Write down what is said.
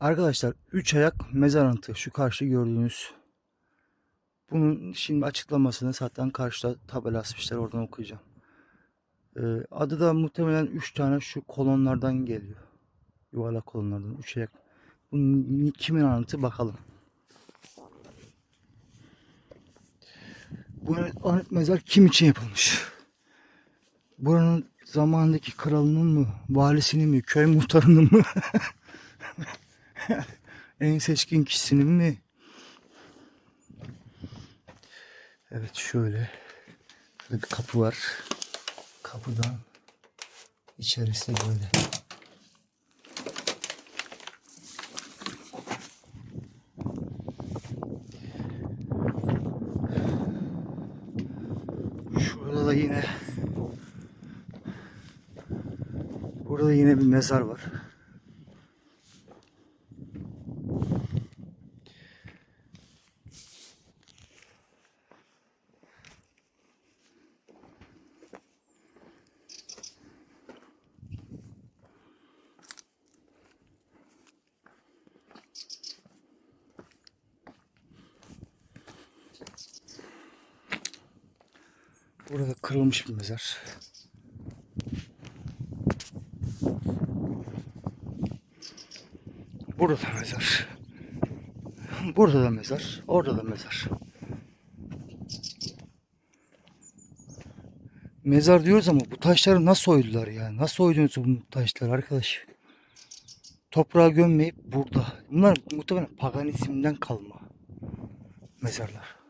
Arkadaşlar 3 ayak mezar anıtı şu karşı gördüğünüz. Bunun şimdi açıklamasını zaten karşıda tabela asmışlar oradan okuyacağım. Ee, adı da muhtemelen 3 tane şu kolonlardan geliyor. Yuvarlak kolonlardan 3 ayak. Bunun kimin anıtı bakalım. Bu anıt mezar kim için yapılmış? Buranın zamandaki kralının mı, valisinin mi, köy muhtarının mı? en seçkin kişisinin mi? Evet şöyle. Şurada bir kapı var. Kapıdan içerisi böyle. Şurada da yine Burada yine bir mezar var. Burada kırılmış bir mezar. Burada da mezar. Burada da mezar. Orada da mezar. Mezar diyoruz ama bu taşları nasıl oydular ya? Nasıl oydunuz bu taşları arkadaş? Toprağa gömmeyip burada. Bunlar muhtemelen paganizmden kalma mezarlar.